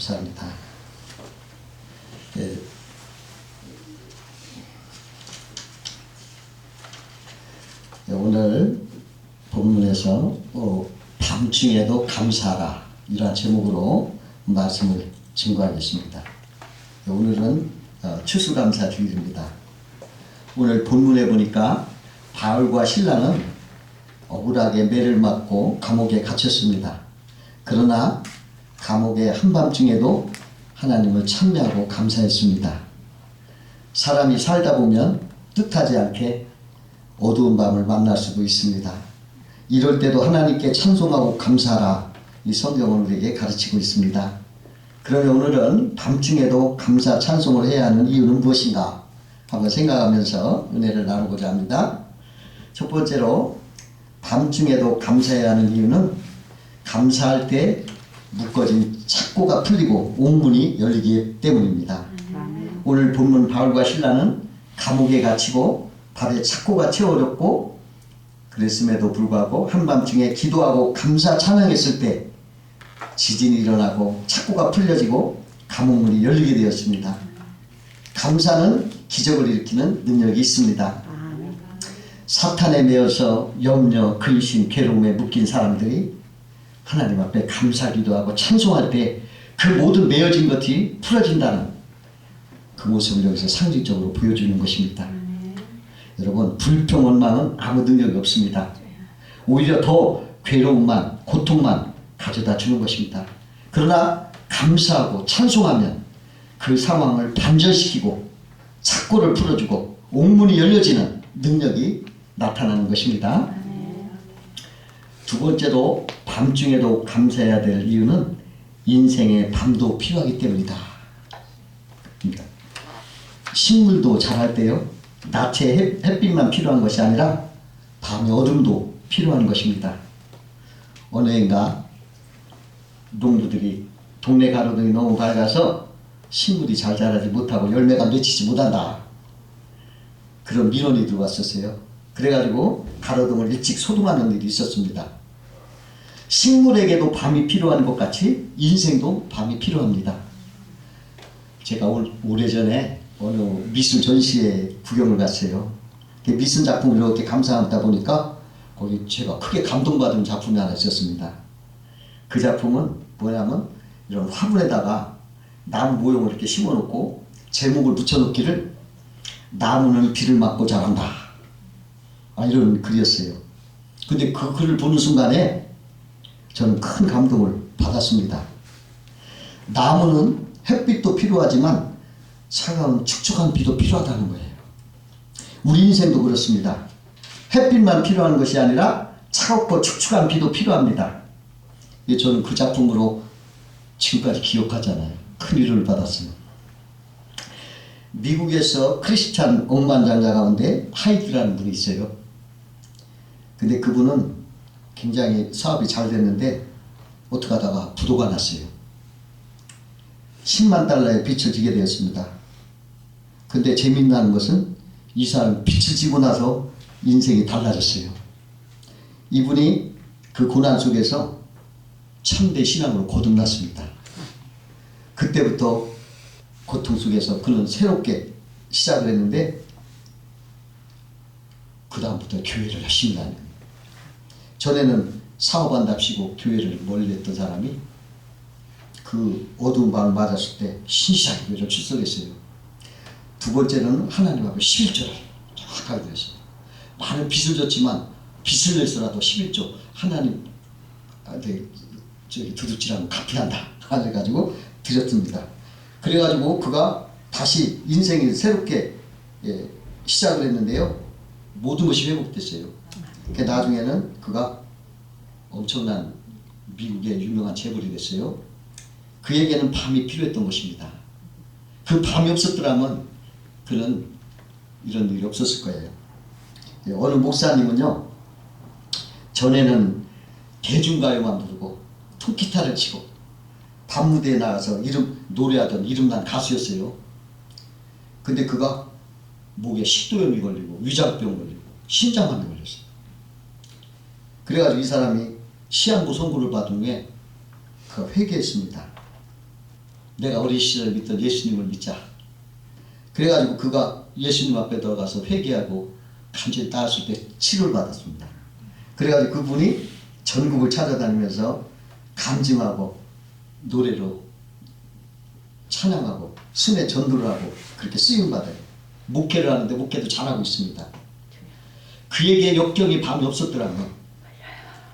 감사합니다. 예, 예, 오늘 본문에서 어, 밤중에도 감사하라 이러한 제목으로 말씀을 증거하겠습니다. 예, 오늘은 어, 추수감사 주일입니다. 오늘 본문에 보니까 바울과 신라는 억울하게 매를 맞고 감옥에 갇혔습니다. 그러나 감옥의 한밤중에도 하나님을 찬미하고 감사했습니다. 사람이 살다 보면 뜻하지 않게 어두운 밤을 만날 수도 있습니다. 이럴 때도 하나님께 찬송하고 감사하라 이 성경은 우리에게 가르치고 있습니다. 그러면 오늘은 밤중에도 감사 찬송을 해야 하는 이유는 무엇인가 한번 생각하면서 은혜를 나누고자 합니다. 첫 번째로 밤중에도 감사해야 하는 이유는 감사할 때 묶어진 착고가 풀리고 옥문이 열리기 때문입니다. 오늘 본문 바울과 신라는 감옥에 갇히고 발에 착고가 채워졌고 그랬음에도 불구하고 한밤중에 기도하고 감사 찬양했을 때 지진이 일어나고 착고가 풀려지고 감옥문이 열리게 되었습니다. 감사는 기적을 일으키는 능력이 있습니다. 사탄에 매여서 염려, 근심, 괴로움에 묶인 사람들이 하나님 앞에 감사 기도 하고 찬송할 때 그 모든 매어진 것이 풀어진다는 그 모습을 여기서 상징적으로 보여주는 것입니다. 여러분 불평, 원망은 아무 능력이 없습니다. 오히려 더 괴로움만, 고통만 가져다 주는 것입니다. 그러나 감사하고 찬송하면 그 상황을 반전시키고 착고를 풀어주고 옥문이 열려지는 능력이 나타나는 것입니다. 두 번째로 밤중에도 감사해야 될 이유는 인생의 밤도 필요하기 때문이다. 그러니까 식물도 자랄 때요 낮에 햇- 햇빛만 필요한 것이 아니라 밤의 어둠도 필요한 것입니다. 어느 해인가 농부들이 동네 가로등이 너무 밝아서 식물이 잘 자라지 못하고 열매가 맺히지 못한다. 그런 민원이 들어왔었어요. 그래가지고 가로등을 일찍 소등하는 일이 있었습니다. 식물에게도 밤이 필요한 것 같이 인생도 밤이 필요합니다. 제가 올, 오래전에 어느 미술 전시회 구경을 갔어요. 그 미술 작품을 이렇게 감상하다 보니까 거기 제가 크게 감동받은 작품이 하나 있었습니다. 그 작품은 뭐냐면 이런 화분에다가 나무 모형을 이렇게 심어놓고 제목을 붙여놓기를 나무는 비를 맞고 자란다. 아, 이런 글이었어요. 근데 그 글을 보는 순간에 저는 큰 감동을 받았습니다. 나무는 햇빛도 필요하지만 차가운 축축한 비도 필요하다는 거예요. 우리 인생도 그렇습니다. 햇빛만 필요한 것이 아니라 차갑고 축축한 비도 필요합니다. 예, 저는 그 작품으로 지금까지 기억하잖아요. 큰 위로를 받았어요. 미국에서 크리스찬 억만장자 가운데 하이드라는 분이 있어요. 근데 그분은 굉장히 사업이 잘 됐는데 어떻게 하다가 부도가 났어요. 10만 달러의 빚을 지게 되었습니다. 근데 재미있는 것은 이 사람 빚을 지고 나서 인생이 달라졌어요. 이분이 그 고난 속에서 참대 신앙으로 거듭났습니다. 그때부터 고통 속에서 그는 새롭게 시작을 했는데 그 다음부터 교회를 열심히 다니는. 전에는 사업한답시고 교회를 멀리 했던 사람이 그 어두운 밤을 맞았을 때 신실하게 교회를 출석했어요. 두 번째는 하나님 앞에 11조를 정확하게 드렸어요. 많은 빚을 졌지만 빚을 내서라도 11조 하나님 아, 네, 저기 두둑질하면 갚해한다. 그래가지고 드렸습니다. 그래가지고 그가 다시 인생이 새롭게 예, 시작을 했는데요. 모든 것이 회복됐어요. 그 나중에는 그가 엄청난 미국의 유명한 재벌이 됐어요. 그에게는 밤이 필요했던 것입니다. 그 밤이 없었더라면 그는 이런 일이 없었을 거예요. 예, 어느 목사님은요, 전에는 대중가요만 부르고 통기타를 치고 밤무대에 나가서 이름 노래하던 이름난 가수였어요. 근데 그가 목에 식도염이 걸리고 위장병 걸리고 심장암이 걸렸어요. 그래가지고 이 사람이 시한부 선고를 받은 후에 그가 회개했습니다. 내가 어린 시절에 믿던 예수님을 믿자. 그래가지고 그가 예수님 앞에 들어가서 회개하고 간절히 따랐을 때 치료를 받았습니다. 그래가지고 그분이 전국을 찾아다니면서 간증하고 노래로 찬양하고 순회 전도를 하고 그렇게 쓰임 받아요. 목회를 하는데 목회도 잘하고 있습니다. 그에게 역경이 밤이 없었더라면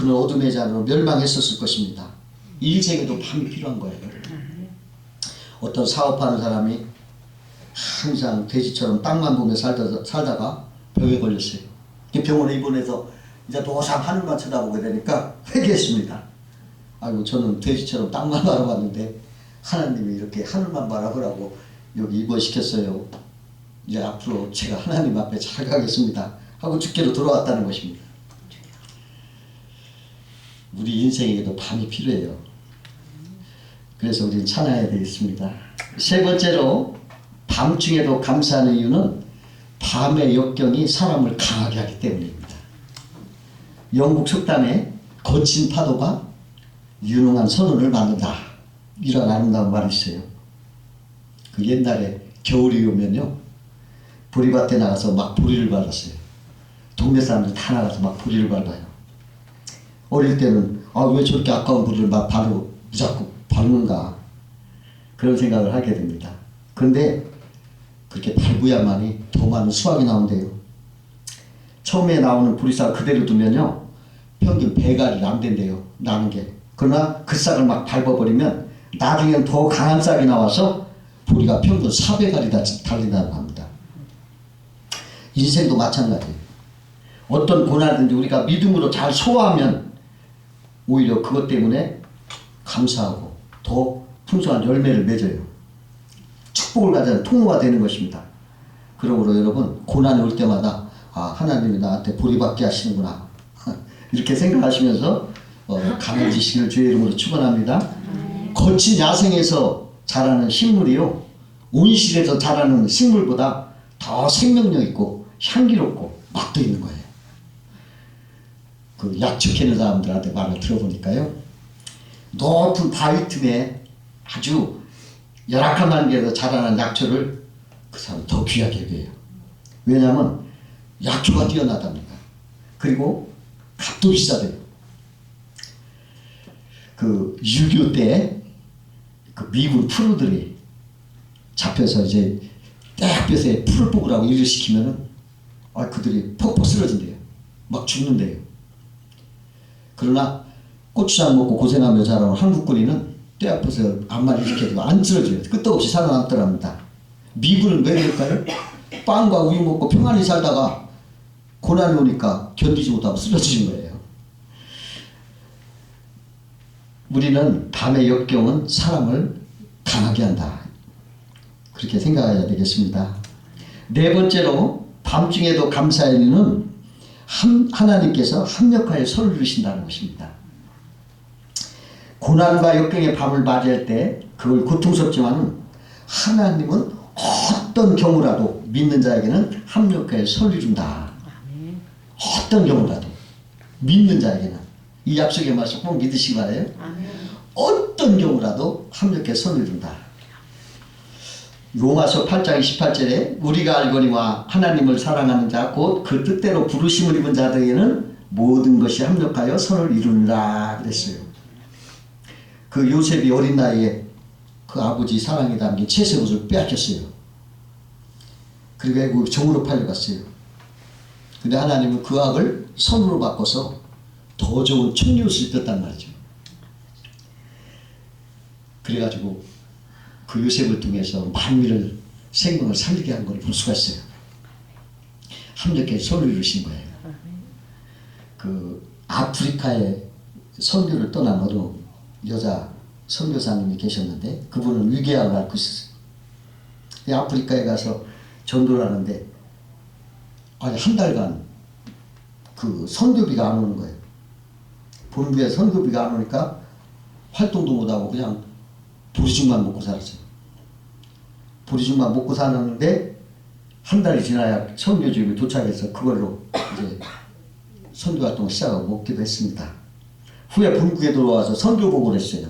그는 어둠의 자로 멸망했었을 것입니다. 일생에도 밤이 필요한 거예요. 어떤 사업하는 사람이 항상 돼지처럼 땅만 보며 살다, 살다가 병에 걸렸어요. 그 병원에 입원해서 이제 도상 하늘만 쳐다보게 되니까 회개했습니다. 아이고 저는 돼지처럼 땅만 바라봤는데 하나님이 이렇게 하늘만 바라보라고 여기 입원시켰어요. 이제 앞으로 제가 하나님 앞에 잘 가겠습니다. 하고 죽게로 돌아왔다는 것입니다. 우리 인생에게도 밤이 필요해요. 그래서 우리는 찬양해야 되겠습니다. 세 번째로 밤중에도 감사하는 이유는 밤의 역경이 사람을 강하게 하기 때문입니다. 영국 속담에 거친 파도가 유능한 선원을 만든다. 이런 아름다운 말이 있어요. 그 옛날에 겨울이 오면요. 보리밭에 나가서 막 보리를 밟았어요. 동네 사람들 다 나가서 막 보리를 밟아요. 어릴 때는 아 왜 저렇게 아까운 보리를 막 바로 자꾸 밟는가 그런 생각을 하게 됩니다. 그런데 그렇게 밟아야만이 더 많은 수확이 나온대요. 처음에 나오는 보리싹 그대로 두면요 평균 배갈이 안 된대요 나는 게 그러나 그 싹을 막 밟아버리면 나중엔 더 강한 싹이 나와서 보리가 평균 4배갈이 달린다고 합니다. 인생도 마찬가지예요. 어떤 고난이든지 우리가 믿음으로 잘 소화하면 오히려 그것 때문에 감사하고 더 풍성한 열매를 맺어요. 축복을 가져는 통로가 되는 것입니다. 그러므로 여러분 고난이 올 때마다 아 하나님이 나한테 보리받게 하시는구나 이렇게 생각하시면서 어, 강해지시길 주의 이름으로 축원합니다. 거친 야생에서 자라는 식물이요 온실에서 자라는 식물보다 더 생명력 있고 향기롭고 맛도 있는 거예요. 그 약초 캐는 사람들한테 말을 들어보니까요. 높은 바위 틈에 아주 열악한 환경에서 자라는 약초를 그 사람 더 귀하게 여겨요. 왜냐하면 약초가 뛰어나답니다. 그리고 값도 비싸대요. 그 6.25 때 그 미군 프로들이 잡혀서 이제 떼학볕에 풀을 뽑으라고 일을 시키면은 아 그들이 퍽퍽 쓰러진대요. 막 죽는데요. 그러나 고추장 먹고 고생하며 자라는 한국 군인은 떼 앞에서 암만 일으켜도 안 쓰러져요. 끄떡없이 살아남더랍니다. 미군은 왜 그럴까요? 빵과 우유 먹고 평안히 살다가 고난이 오니까 견디지 못하고 쓰러지는 거예요. 우리는 밤의 역경은 사람을 강하게 한다. 그렇게 생각해야 되겠습니다. 네 번째로 밤중에도 감사의 이유는 하나님께서 합력하여 서로 이루신다는 것입니다. 고난과 역경의 밤을 맞이할 때 그걸 고통스럽지만 하나님은 어떤 경우라도 믿는 자에게는 합력하여 서로 이룬다. 어떤 경우라도 믿는 자에게는 이 약속의 말씀 꼭 믿으시기 바래요. 어떤 경우라도 합력해 선을 준다. 로마서 8장 28절에 우리가 알거니와 하나님을 사랑하는 자 곧 그 뜻대로 부르심을 입은 자들에게는 모든 것이 합력하여 선을 이루느라 그랬어요. 그 요셉이 어린 나이에 그 아버지 사랑이 담긴 채색 옷을 빼앗겼어요. 그리고 애국 정으로 팔려갔어요. 근데 하나님은 그 악을 선으로 바꿔서 더 좋은 청리옷을 입혔단 말이죠. 그래가지고 그 요셉을 통해서 만민을 생명을 살리게 한 걸 볼 수가 있어요. 함께 손을 이루신 거예요. 그 아프리카에 선교를 떠난 어느 여자 선교사님이 계셨는데 그분은 위궤양을 앓고 있었어요. 아프리카에 가서 전도를 하는데 아니 한 달간 그 선교비가 안 오는 거예요. 본부에 선교비가 안 오니까 활동도 못하고 그냥 보리죽만 먹고 살았어요. 보리죽만 먹고 사는데 한 달이 지나야 선교집이 도착해서 그걸로 이제 선교 활동을 시작하고 먹기도 했습니다. 후에 본국에 들어와서 선교 복을 했어요.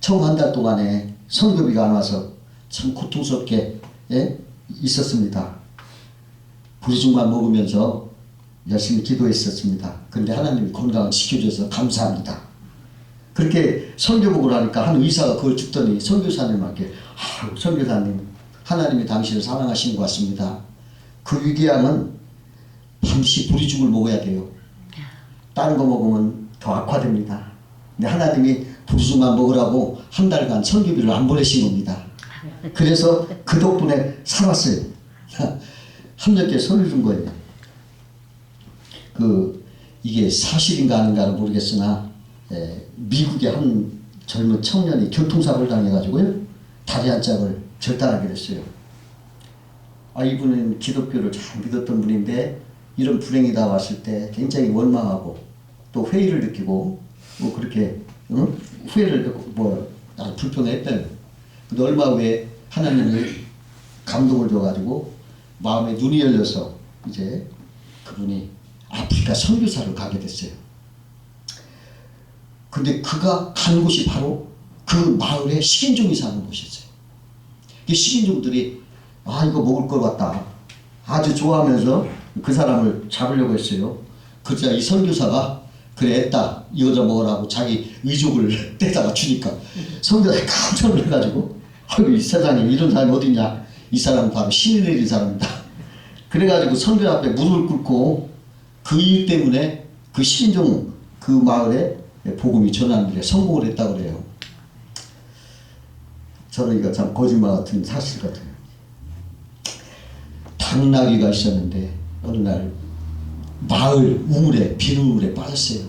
처음 한 달 동안에 성급이가 안 와서 참 고통스럽게 예? 있었습니다. 부리죽만 먹으면서 열심히 기도했었습니다. 그런데 하나님이 건강을 지켜줘서 감사합니다. 그렇게 선교복을 하니까 한 의사가 그걸 죽더니 선교사님한테 아유 선교사님 하나님이 당신을 사랑하신 것 같습니다. 그 위궤양은 반드시 부리죽을 먹어야 돼요. 다른 거 먹으면 더 악화됩니다. 근데 하나님이 부리죽만 먹으라고 한 달간 선교비를 안 보내신 겁니다. 그래서 그 덕분에 살았어요. 함께 손을 준 거예요. 그 이게 사실인가 아닌가는 모르겠으나 에, 미국의 한 젊은 청년이 교통사고를 당해가지고요 다리 한 짝을 절단하게 됐어요. 아 이분은 기독교를 잘 믿었던 분인데 이런 불행이 다 왔을 때 굉장히 원망하고 또 회의를 느끼고 뭐 그렇게 응? 후회를 뭐 아주 불평했대요. 근데 얼마 후에 하나님이 감동을 줘가지고 마음에 눈이 열려서 이제 그분이 아프리카 선교사를 가게 됐어요. 근데 그가 간 곳이 바로 그 마을에 식인종이 사는 곳이었어요. 이 식인종들이 아 이거 먹을 것 같다. 아주 좋아하면서 그 사람을 잡으려고 했어요. 그러자 이 선교사가 그래 했다 이거 좀 먹으라고 자기 의족을 떼다가 주니까 선교사가 깜짝 놀라가지고 아이고 이 세상에 이런 사람이 어딨냐 이 사람은 바로 신이 내린 사람이다. 그래가지고 선교 앞에 무릎을 꿇고 그 일 때문에 그 신종 그 마을에 복음이 전하는 일에 성공을 했다고 그래요. 이거 참 거짓말 같은 사실 같아요. 당나귀가 있었는데 어느 날 마을 우물에 비누물에 빠졌어요.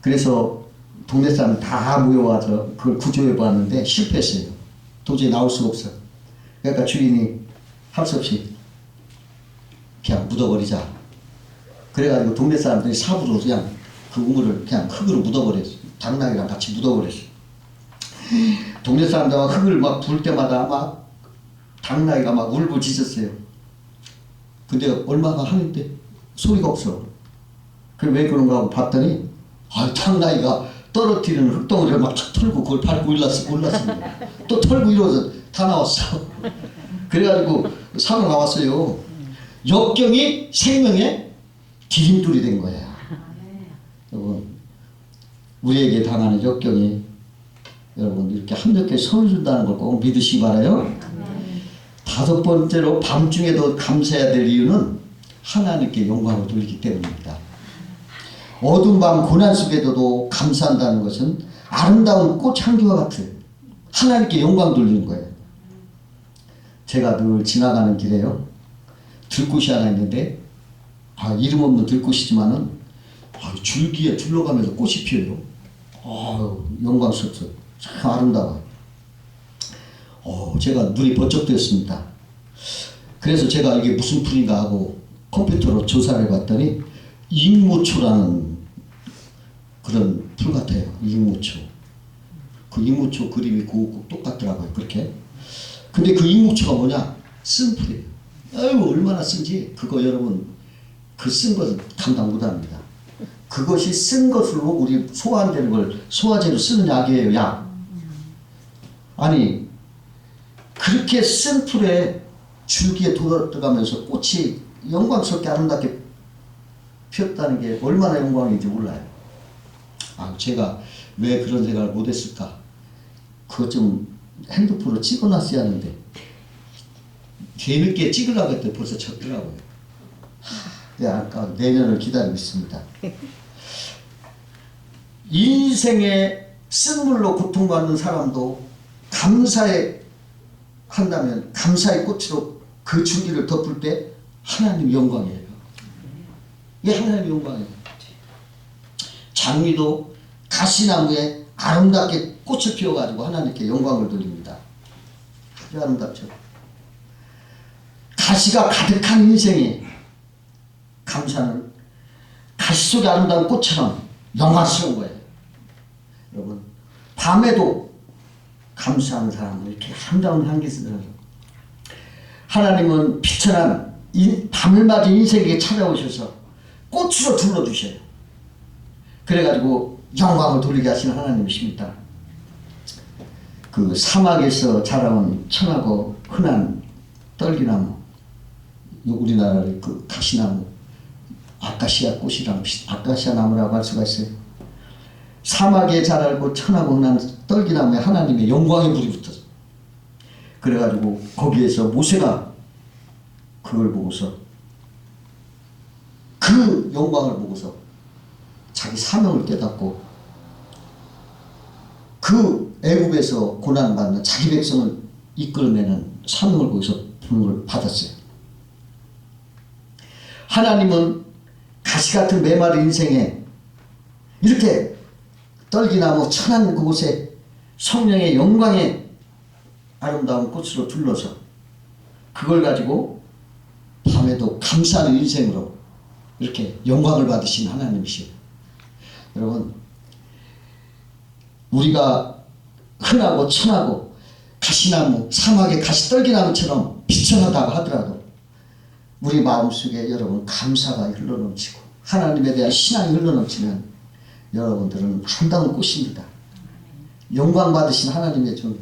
그래서 동네 사람 다 모여와서 그걸 구조해 봤는데 실패했어요. 도저히 나올 수가 없어. 그러니까 주인이 할 수 없이 그냥 묻어버리자. 그래가지고 동네 사람들이 삽으로 그냥 그 우물을 그냥 흙으로 묻어버렸어. 당나귀랑 같이 묻어버렸어. 동네 사람들 막 흙을 막 불 때마다 막 당나귀가 막 울부짖었어요. 근데 얼마나 하는데 소리가 없어. 그왜 그런가 하고 봤더니 아 당나귀가 떨어뜨리는 흙덩어리를 막탁 털고 그걸 밟고 일났어 올랐습니다. 또 털고 일어서 다 나왔어. 그래가지고 산을 나왔어요. 역경이 생명의 디딤돌이 된 거야. 여러분 우리에게 당하는 역경이 여러분 이렇게 한적게 손을 준다는 걸 꼭 믿으시기 바라요. 다섯 번째로 밤중에도 감사해야 될 이유는 하나님께 영광을 돌리기 때문입니다. 어두운 밤 고난 속에서도 감사한다는 것은 아름다운 꽃 향기와 같은 하나님께 영광 돌리는 거예요. 제가 늘 지나가는 길에요. 들꽃이 하나 있는데 아, 이름 없는 들꽃이지만은 아, 줄기에 둘러가면서 꽃이 피어요. 아, 영광스럽죠. 참 아름다워요. 어, 제가 눈이 번쩍 뜨였습니다. 그래서 제가 이게 무슨 풀인가 하고 컴퓨터로 조사를 해봤더니 잉무초라는 그런 풀 같아요. 잉무초. 그 잉무초 그림이 꼭 똑같더라고요. 그렇게. 근데 그 잉무초가 뭐냐? 쓴 풀이에요. 아유 얼마나 쓴지 그거 여러분 그 쓴 것은 감당 못합니다. 그것이 쓴 것으로 우리 소화되는 걸 소화제로 쓰는 약이에요. 약. 아니 그렇게 쓴 풀에 줄기에 들어가면서 꽃이 영광스럽게 아름답게 피었다는 게 얼마나 영광인지 몰라요. 아, 제가 왜 그런 생각을 못했을까? 그것 좀 핸드폰으로 찍어놨어야 하는데 뒤늦게 찍으려고 했더니 벌써 졌더라고요. 네, 아까 내년을 기다리고 있습니다. 인생의 쓴물로 고통받는 사람도 감사에 한다면 감사의 꽃으로 그 줄기를 덮을 때 하나님 영광이에요. 이게 하나님 영광이에요. 장미도 가시나무에 아름답게 꽃을 피워가지고 하나님께 영광을 돌립니다. 아주 아름답죠. 가시가 가득한 인생에 감사는 가시 속에 아름다운 꽃처럼 영광스러운 거예요. 밤에도 감사하는 사람은 이렇게 아름다운 향기 쓰더라고요. 하나님은 비천한 인, 밤을 맞은 인생에게 찾아오셔서 꽃으로 둘러주셔요. 그래가지고 영광을 돌리게 하시는 하나님이십니다. 그 사막에서 자라온 천하고 흔한 떨기나무, 우리나라의 그 가시나무, 아카시아 꽃이랑 아카시아 나무라고 할 수가 있어요. 사막에 자라고 천하고 흔한 떨기나무에 하나님의 영광의 불이 붙었어. 그래가지고 거기에서 모세가 그걸 보고서 그 영광을 보고서 자기 사명을 깨닫고 그 애굽에서 고난받는 자기 백성을 이끌어내는 사명을 거기서 부름을 받았어요. 하나님은 가시 같은 메마른 인생에 이렇게 떨기나무 천한 그곳에 성령의 영광의 아름다운 꽃으로 둘러서 그걸 가지고 밤에도 감사하는 인생으로 이렇게 영광을 받으신 하나님이시요. 여러분 우리가 흔하고 천하고 가시나무 사막의 가시떨기나무처럼 비천하다고 하더라도 우리 마음속에 여러분 감사가 흘러넘치고 하나님에 대한 신앙이 흘러넘치면 여러분들은 아름다운 꽃입니다. 영광 받으신 하나님의 종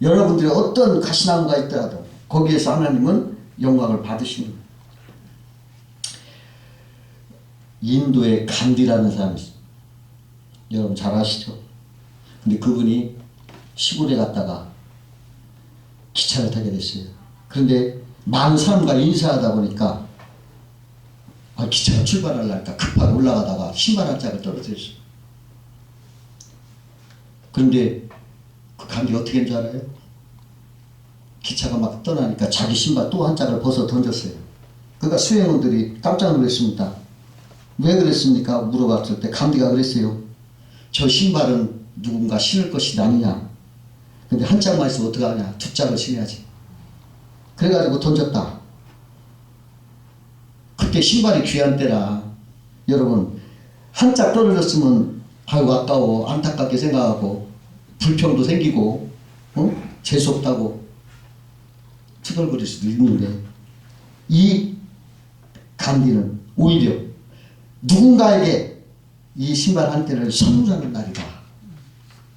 여러분들이 어떤 가시나무가 있더라도 거기에서 하나님은 영광을 거예요. 인도의 간디라는 사람이. 여러분 잘 아시죠? 근데 그분이 시골에 갔다가 기차를 타게 됐어요. 그런데 많은 사람과 인사하다 보니까 아, 기차가 출발하려니까 급하게 올라가다가 신발 한 짝을 떨어뜨렸어요. 그런데 그 간디 어떻게 된줄 알아요? 기차가 막 떠나니까 자기 신발 또 한 짝을 벗어 던졌어요. 그러니까 수행원들이 깜짝 놀랐습니다. 왜 그랬습니까? 물어봤을 때 간디가 그랬어요. 저 신발은 누군가 신을 것이 아니냐. 근데 한 짝만 있으면 어떡하냐. 두 짝을 신어야지. 그래가지고 던졌다. 그때 신발이 귀한 때라. 여러분, 한 짝 떨어졌으면 아이고 아까워 안타깝게 생각하고 불평도 생기고 어? 재수없다고 투덜거릴 수도 있는데 이 간디는 오히려 누군가에게 이 신발 한 떼를 선물하는 날이다.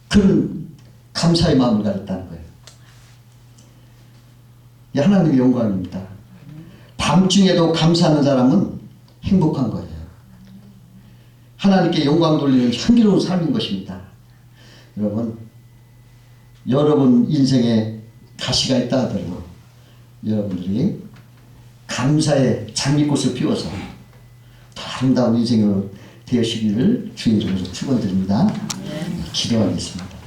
그런 감사의 마음을 가졌다는 거예요. 이 하나님의 영광입니다. 밤중에도 감사하는 사람은 행복한 거예요. 하나님께 영광 돌리는 향기로운 삶인 것입니다. 여러분, 여러분 인생에 가시가 있다 하더라도 여러분들이 감사의 장미꽃을 피워서 더 아름다운 인생으로 되시기를 주의 이름으로 축원드립니다. 기도하겠습니다.